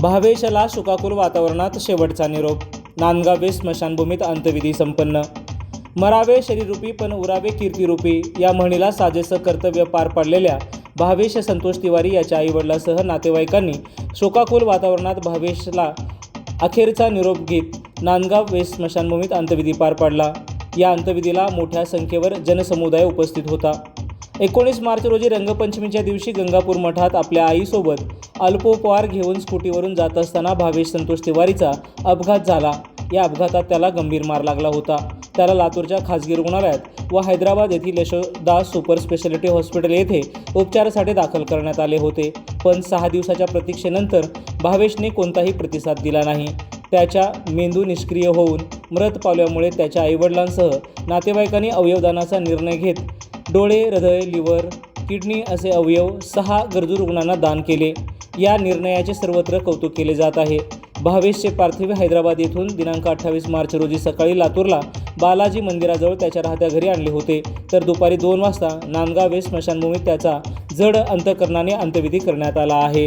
भावेशला शोकाकुल वातावरणात शेवटचा निरोप. नांदगावे स्मशानभूमीत अंत्यविधी संपन्न. मरावे शरीरूपी पण उरावे कीर्तिरूपी या म्हणीला साजेसं कर्तव्य पार पाडलेल्या भावेश संतोष तिवारी याच्या आईवडिलासह नातेवाईकांनी शोकाकुल वातावरणात भावेशला अखेरचा निरोप घेत नांदगाव वेस्ट स्मशानभूमीत अंत्यविधी पार पाडला. या अंत्यविधीला मोठ्या संख्येवर जनसमुदाय उपस्थित होता. एकोणीस मार्च रोजी रंगपंचमीच्या दिवशी गंगापूर मठात आपल्या आईसोबत अल्पोपहार घेऊन स्कूटीवरून जात असताना भावेश संतोष तिवारीचा अपघात झाला. या अपघातात त्याला गंभीर मार लागला होता. त्याला लातूरच्या खासगी रुग्णालयात व हैदराबाद येथील यशोदास सुपर स्पेशालिटी हॉस्पिटल येथे उपचारासाठी दाखल करण्यात आले होते. पण सहा दिवसाच्या प्रतीक्षेनंतर भावेशने कोणताही प्रतिसाद दिला नाही. त्याच्या मेंदू निष्क्रिय होऊन मृत पावल्यामुळे त्याच्या आईवडिलांसह नातेवाईकांनी अवयवदानाचा निर्णय घेत डोळे हृदय लिव्हर किडनी असे अवयव सहा गरजू रुग्णांना दान केले. या निर्णयाचे सर्वत्र कौतुक केले जात आहे. भावेशचे पार्थिव हैदराबाद येथून दिनांक अठ्ठावीस मार्च रोजी सकाळी लातूरला बालाजी मंदिराजवळ त्याच्या राहत्या घरी आणले होते. तर दुपारी दोन वाजता नांदगाव स्मशानभूमीत त्याचा जड अंतकरणाने अंत्यविधी करण्यात आला आहे.